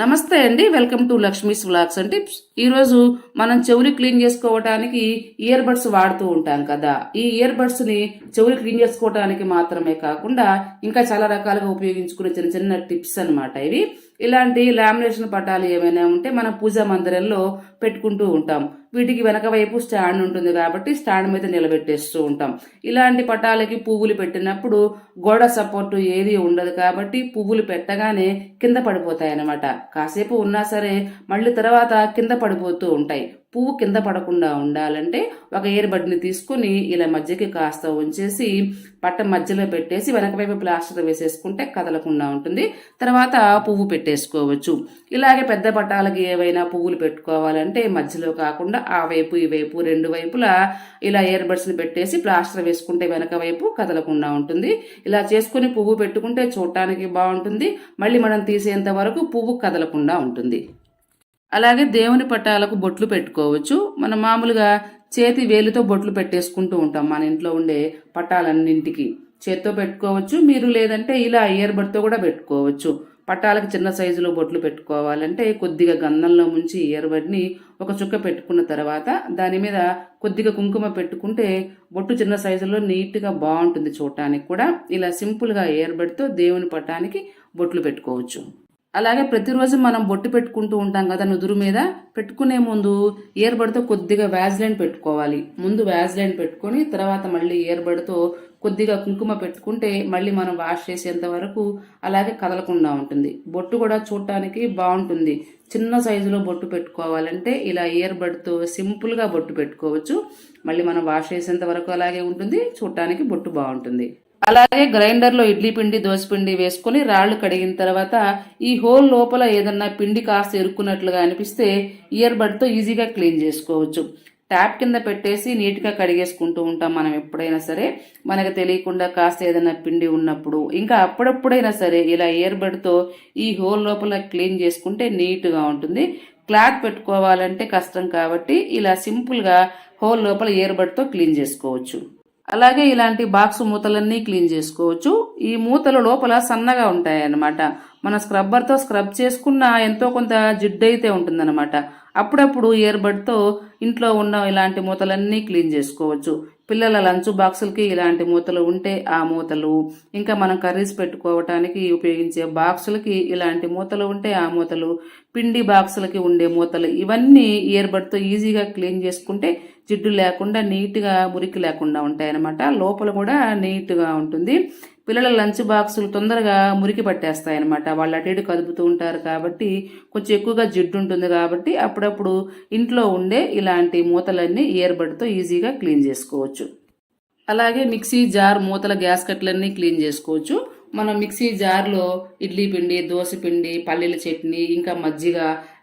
నమస్తే అండి welcome to Lakshmi's vlogs and tips. ఈరోజు మనం చెవులు క్లీన్ చేసుకోవడానికి ఇయర్ బడ్స్ వాడుతూ ఉంటాం కదా. ఈ ఇయర్ బడ్స్ని చెవులు క్లీన్ చేసుకోవడానికి మాత్రమే కాకుండా ఇంకా చాలా రకాలుగా ఉపయోగించుకునే చిన్న చిన్న టిప్స్ అన్నమాట ఇవి. ఇలాంటి లామినేషన్ పటాలు ఏమైనా ఉంటే మనం పూజా మందిరంలో పెట్టుకుంటూ ఉంటాం. వీటికి వెనక వైపు స్టాండ్ ఉంటుంది కాబట్టి స్టాండ్ మీద నిలబెట్టేస్తూ ఉంటాం. ఇలాంటి పటాలకి పువ్వులు పెట్టినప్పుడు గోడ సపోర్టు ఏది ఉండదు కాబట్టి పువ్వులు పెట్టగానే కింద పడిపోతాయి అన్నమాట కాసేపు ఉన్నా సరే మళ్ళీ తర్వాత కింద పడిపోతూ ఉంటాయి. పువ్వు కింద పడకుండా ఉండాలంటే ఒక ఇయర్ బడ్ని తీసుకుని ఇలా మధ్యకి కాస్త ఉంచేసి పట్ట మధ్యలో పెట్టేసి వెనక వైపు ప్లాస్టర్ వేసేసుకుంటే కదలకుండా ఉంటుంది. తర్వాత పువ్వు పెట్టేసుకోవచ్చు. ఇలాగే పెద్ద పట్టాలకి ఏవైనా పువ్వులు పెట్టుకోవాలంటే మధ్యలో కాకుండా ఆ వైపు ఈ వైపు రెండు వైపులా ఇలా ఇయర్ బడ్స్ని పెట్టేసి ప్లాస్టర్ వేసుకుంటే వెనక వైపు కదలకుండా ఉంటుంది. ఇలా చేసుకుని పువ్వు పెట్టుకుంటే చూడటానికి బాగుంటుంది. మళ్ళీ మనం తీసేంత వరకు పువ్వు కదలకుండా ఉంటుంది. అలాగే దేవుని పటాలకు బొట్లు పెట్టుకోవచ్చు. మనం మామూలుగా చేతి వేలుతో బొట్లు పెట్టేసుకుంటూ ఉంటాం మన ఇంట్లో ఉండే పటాలన్నింటికి. చేత్తో పెట్టుకోవచ్చు మీరు లేదంటే ఇలా ఇయర్ బడ్తో కూడా పెట్టుకోవచ్చు. పట్టాలకు చిన్న సైజులో బొట్లు పెట్టుకోవాలంటే కొద్దిగా గంధంలో ముంచి ఇయర్ బడ్ని ఒక చుక్క పెట్టుకున్న తర్వాత దాని మీద కొద్దిగా కుంకుమ పెట్టుకుంటే బొట్టు చిన్న సైజులో నీట్గా బాగుంటుంది చూడటానికి కూడా. ఇలా సింపుల్గా ఇయర్ బడ్తో దేవుని పట్టానికి బొట్లు పెట్టుకోవచ్చు. అలాగే ప్రతిరోజు మనం బొట్టు పెట్టుకుంటూ ఉంటాం కదా నుదురు మీద పెట్టుకునే ముందు ఏర్బడితో కొద్దిగా వ్యాజ్లైన్ పెట్టుకోవాలి. ముందు వ్యాజ్లైన్ పెట్టుకొని తర్వాత మళ్ళీ ఏర్బడితో కొద్దిగా కుంకుమ పెట్టుకుంటే మళ్ళీ మనం వాష్ చేసేంత వరకు అలాగే కదలకుండా ఉంటుంది. బొట్టు కూడా చూడటానికి బాగుంటుంది. చిన్న సైజులో బొట్టు పెట్టుకోవాలంటే ఇలా ఇయర్ బడ్తో సింపుల్గా బొట్టు పెట్టుకోవచ్చు. మళ్ళీ మనం వాష్ చేసేంత వరకు అలాగే ఉంటుంది. చూడటానికి బొట్టు బాగుంటుంది. అలాగే గ్రైండర్లో ఇడ్లీ పిండి దోశ పిండి వేసుకొని రాళ్ళు కడిగిన తర్వాత ఈ హోల్ లోపల ఏదన్నా పిండి కాస్త ఇరుక్కున్నట్లుగా అనిపిస్తే ఇయర్ బడ్తో ఈజీగా క్లీన్ చేసుకోవచ్చు. ట్యాప్ కింద పెట్టేసి నీట్గా కడిగేసుకుంటూ ఉంటాం మనం ఎప్పుడైనా సరే. మనకు తెలియకుండా కాస్త ఏదైనా పిండి ఉన్నప్పుడు ఇంకా అప్పుడప్పుడైనా సరే ఇలా ఇయర్ బడ్తో ఈ హోల్ లోపల క్లీన్ చేసుకుంటే నీట్గా ఉంటుంది. క్లాత్ పెట్టుకోవాలంటే కష్టం కాబట్టి ఇలా సింపుల్గా హోల్ లోపల ఇయర్ బడ్తో క్లీన్ చేసుకోవచ్చు. అలాగే ఇలాంటి బాక్స్ మూతలన్నీ క్లీన్ చేసుకోవచ్చు. ఈ మూతలు లోపల సన్నగా ఉంటాయన్నమాట. మన స్క్రబ్బర్తో స్క్రబ్ చేసుకున్న ఎంతో కొంత జిడ్డు అయితే ఉంటుందన్నమాట. అప్పుడప్పుడు ఇయర్బడ్తో ఇంట్లో ఉన్న ఇలాంటి మూతలన్నీ క్లీన్ చేసుకోవచ్చు. పిల్లల లంచ్ బాక్సులకి ఇలాంటి మూతలు ఉంటే ఆ మూతలు ఇంకా మనం కర్రీస్ పెట్టుకోవటానికి ఉపయోగించే బాక్సులకి ఇలాంటి మూతలు ఉంటే ఆ మూతలు పిండి బాక్సులకి ఉండే మూతలు ఇవన్నీ ఇయర్బడ్తో ఈజీగా క్లీన్ చేసుకుంటే జిడ్డు లేకుండా నీట్గా మురికి లేకుండా ఉంటాయన్నమాట. లోపల కూడా నీట్గా ఉంటుంది. పిల్లల లంచ్ బాక్సులు తొందరగా మురికి పట్టేస్తాయన్నమాట. వాళ్ళు అటు ఇటు కదుపుతూ ఉంటారు కాబట్టి కొంచెం ఎక్కువగా జిడ్డు ఉంటుంది కాబట్టి అప్పుడప్పుడు ఇంట్లో ఉండే ఇలాంటి మూతలన్నీ ఇయర్బడ్తో ఈజీగా క్లీన్ చేసుకోవచ్చు. అలాగే మిక్సీ జార్ మూతల గ్యాస్ కట్లన్నీ క్లీన్ చేసుకోవచ్చు. మనం మిక్సీ జార్లో ఇడ్లీ పిండి దోశ పిండి పల్లీల చట్నీ ఇంకా మజ్జిగ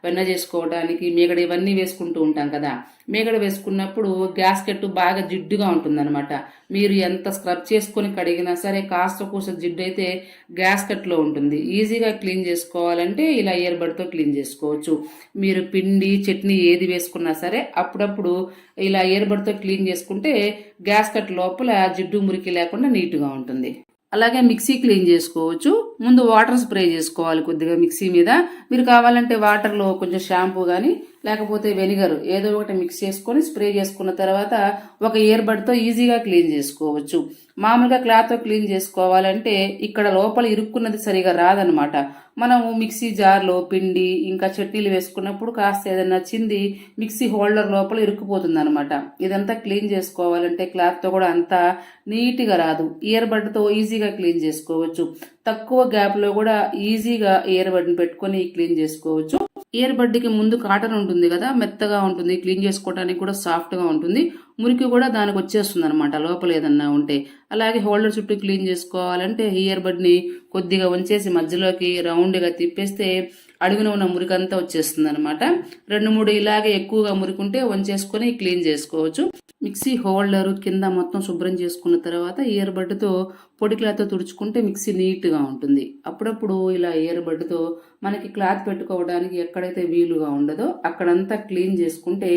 వెన్న చేసుకోవడానికి మేగడ ఇవన్నీ వేసుకుంటూ ఉంటాం కదా. మేగడ వేసుకున్నప్పుడు గ్యాస్ కట్టు బాగా జిడ్డుగా ఉంటుందన్నమాట. మీరు ఎంత స్క్రబ్ చేసుకొని కడిగినా సరే కాస్త కూస జిడ్డు అయితే గ్యాస్ కట్లో ఉంటుంది. ఈజీగా క్లీన్ చేసుకోవాలంటే ఇలా ఇయర్ బడ్తో క్లీన్ చేసుకోవచ్చు. మీరు పిండి చట్నీ ఏది వేసుకున్నా సరే అప్పుడప్పుడు ఇలా ఇయర్ బడ్తో క్లీన్ చేసుకుంటే గ్యాస్ కట్ లోపల జిడ్డు మురికి లేకుండా నీట్గా ఉంటుంది. అలాగే మిక్సీ క్లీన్ చేసుకోవచ్చు. ముందు వాటర్ స్ప్రే చేసుకోవాలి కొద్దిగా మిక్సీ మీద. మీరు కావాలంటే వాటర్లో కొంచెం షాంపూ కానీ లేకపోతే వెనిగర్ ఏదో ఒకటి మిక్స్ చేసుకొని స్ప్రే చేసుకున్న తర్వాత ఒక ఇయర్ బడ్తో ఈజీగా క్లీన్ చేసుకోవచ్చు. మామూలుగా క్లాత్తో క్లీన్ చేసుకోవాలంటే ఇక్కడ లోపల ఇరుక్కున్నది సరిగా రాదనమాట మనము మిక్సీ జార్లో పిండి ఇంకా చట్నీలు వేసుకున్నప్పుడు కాస్త ఏదైనా చింది మిక్సీ హోల్డర్ లోపల ఇరుక్కుపోతుంది అనమాట ఇదంతా క్లీన్ చేసుకోవాలంటే క్లాత్తో కూడా అంతా నీట్గా రాదు. ఇయర్ బడ్తో ఈజీగా క్లీన్ చేసుకోవచ్చు. తక్కువ గ్యాప్లో కూడా ఈజీగా ఇయర్ బడ్ని పెట్టుకొని క్లీన్ చేసుకోవచ్చు. ఇయర్ బడ్కి ముందు కాటన్ ఉంటుంది కదా మెత్తగా ఉంటుంది క్లీన్ చేసుకోవడానికి కూడా సాఫ్ట్గా ఉంటుంది. మురికి కూడా దానికి వచ్చేస్తుంది అనమాట లోపల ఏదన్నా ఉంటే. అలాగే హోల్డర్ చుట్టూ క్లీన్ చేసుకోవాలంటే ఇయర్ బడ్ని కొద్దిగా ఉంచేసి మధ్యలోకి రౌండ్గా తిప్పేస్తే అడుగున ఉన్న మురికి అంతా వచ్చేస్తుంది అనమాట రెండు మూడు ఇలాగే ఎక్కువగా మురికుంటే వంచేసుకొని క్లీన్ చేసుకోవచ్చు. మిక్సీ హోల్డర్ కింద మొత్తం శుభ్రం చేసుకున్న తర్వాత ఇయర్ బడ్తో పొడి క్లాత్తో తుడుచుకుంటే మిక్సీ నీట్గా ఉంటుంది. అప్పుడప్పుడు ఇలా ఇయర్ బడ్తో మనకి క్లాత్ పెట్టుకోవడానికి ఎక్కడైతే వీలుగా ఉండదో అక్కడంతా క్లీన్ చేసుకుంటే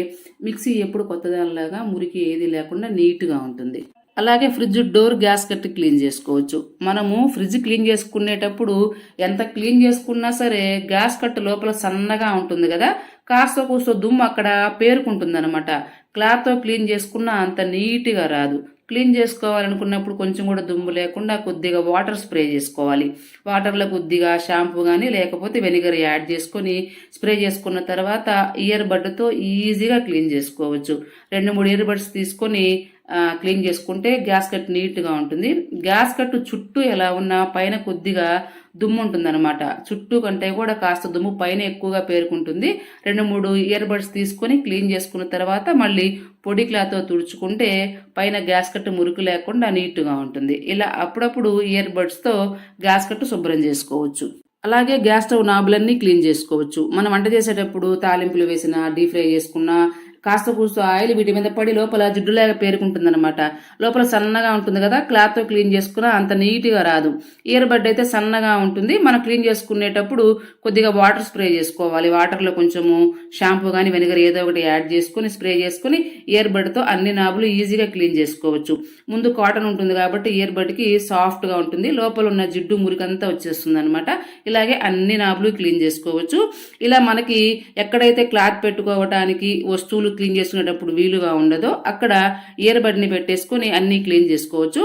మిక్సీ ఎప్పుడు కొత్తదానిలాగా మురికి ఏది లేకుండా నీట్గా ఉంటుంది. అలాగే ఫ్రిడ్జ్ డోర్ గ్యాస్ కట్టి క్లీన్ చేసుకోవచ్చు. మనము ఫ్రిడ్జ్ క్లీన్ చేసుకునేటప్పుడు ఎంత క్లీన్ చేసుకున్నా సరే గ్యాస్ కట్టు లోపల సన్నగా ఉంటుంది కదా? కాస్త కూస్త దుమ్ము అక్కడ పేరుకుంటుంది అనమాట క్లాత్తో క్లీన్ చేసుకున్నా అంత నీట్గా రాదు. క్లీన్ చేసుకోవాలనుకున్నప్పుడు కొంచెం కూడా దుమ్ము లేకుండా కొద్దిగా వాటర్ స్ప్రే చేసుకోవాలి. వాటర్లో కొద్దిగా షాంపూ కానీ లేకపోతే వెనిగర్ యాడ్ చేసుకొని స్ప్రే చేసుకున్న తర్వాత ఇయర్ బడ్తో ఈజీగా క్లీన్ చేసుకోవచ్చు. రెండు మూడు ఇయర్ బడ్స్ తీసుకొని క్లీన్ చేసుకుంటే గ్యాస్ కట్ నీట్గా ఉంటుంది. గ్యాస్ కట్టు చుట్టూ ఎలా ఉన్నా పైన కొద్దిగా దుమ్ము ఉంటుందన్నమాట. చుట్టూ కంటే కూడా కాస్త దుమ్ము పైన ఎక్కువగా పేరుకుంటుంది. రెండు మూడు ఇయర్ బడ్స్ తీసుకొని క్లీన్ చేసుకున్న తర్వాత మళ్ళీ పొడి క్లాత్తో తుడుచుకుంటే పైన గ్యాస్ కట్టు మురికి లేకుండా నీట్గా ఉంటుంది. ఇలా అప్పుడప్పుడు ఇయర్ బడ్స్తో గ్యాస్ కట్టు శుభ్రం చేసుకోవచ్చు. అలాగే గ్యాస్ స్టవ్ నాబులన్నీ క్లీన్ చేసుకోవచ్చు. మనం వంట చేసేటప్పుడు తాలింపులు వేసిన డీప్ ఫ్రై చేసుకున్న కాస్త కూస్త ఆయిల్ వీటి మీద పడి లోపల జిడ్డులాగా పేరుకుంటుందన్నమాట. లోపల సన్నగా ఉంటుంది కదా క్లాత్తో క్లీన్ చేసుకున్నా అంత నీట్గా రాదు. ఇయర్ బడ్ అయితే సన్నగా ఉంటుంది. మనం క్లీన్ చేసుకునేటప్పుడు కొద్దిగా వాటర్ స్ప్రే చేసుకోవాలి. వాటర్లో కొంచెము షాంపూ కానీ వెనిగర్ ఏదో ఒకటి యాడ్ చేసుకొని స్ప్రే చేసుకొని ఇయర్ బడ్తో అన్ని నాబులు ఈజీగా క్లీన్ చేసుకోవచ్చు. ముందు కాటన్ ఉంటుంది కాబట్టి ఇయర్ బడ్కి సాఫ్ట్గా ఉంటుంది. లోపల ఉన్న జిడ్డు మురికంతా వచ్చేస్తుంది అనమాట ఇలాగే అన్ని నాబులు క్లీన్ చేసుకోవచ్చు. ఇలా మనకి ఎక్కడైతే క్లాత్ పెట్టుకోవటానికి వస్తువులు క్లీన్ చేసుకునేటప్పుడు వీలుగా ఉండదో అక్కడ ఇయర్ బడ్ని పెట్టేసుకొని అన్నీ క్లీన్ చేసుకోవచ్చు.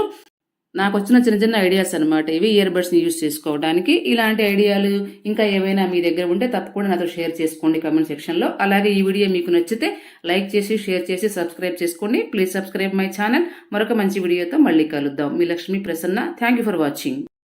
నాకు వచ్చిన చిన్న చిన్న ఐడియాస్ అనమాట ఇవి ఇయర్ బడ్స్ని యూజ్ చేసుకోవడానికి ఇలాంటి ఐడియాలు ఇంకా ఏవైనా మీ దగ్గర ఉంటే తప్పకుండా నాతో షేర్ చేసుకోండి కమెంట్ సెక్షన్లో అలాగే ఈ వీడియో మీకు నచ్చితే లైక్ చేసి షేర్ చేసి సబ్స్క్రైబ్ చేసుకోండి. ప్లీజ్ సబ్స్క్రైబ్ మై ఛానల్ మరొక మంచి వీడియోతో మళ్ళీ కలుద్దాం. మీ Lakshmi Prasanna. Thank you for watching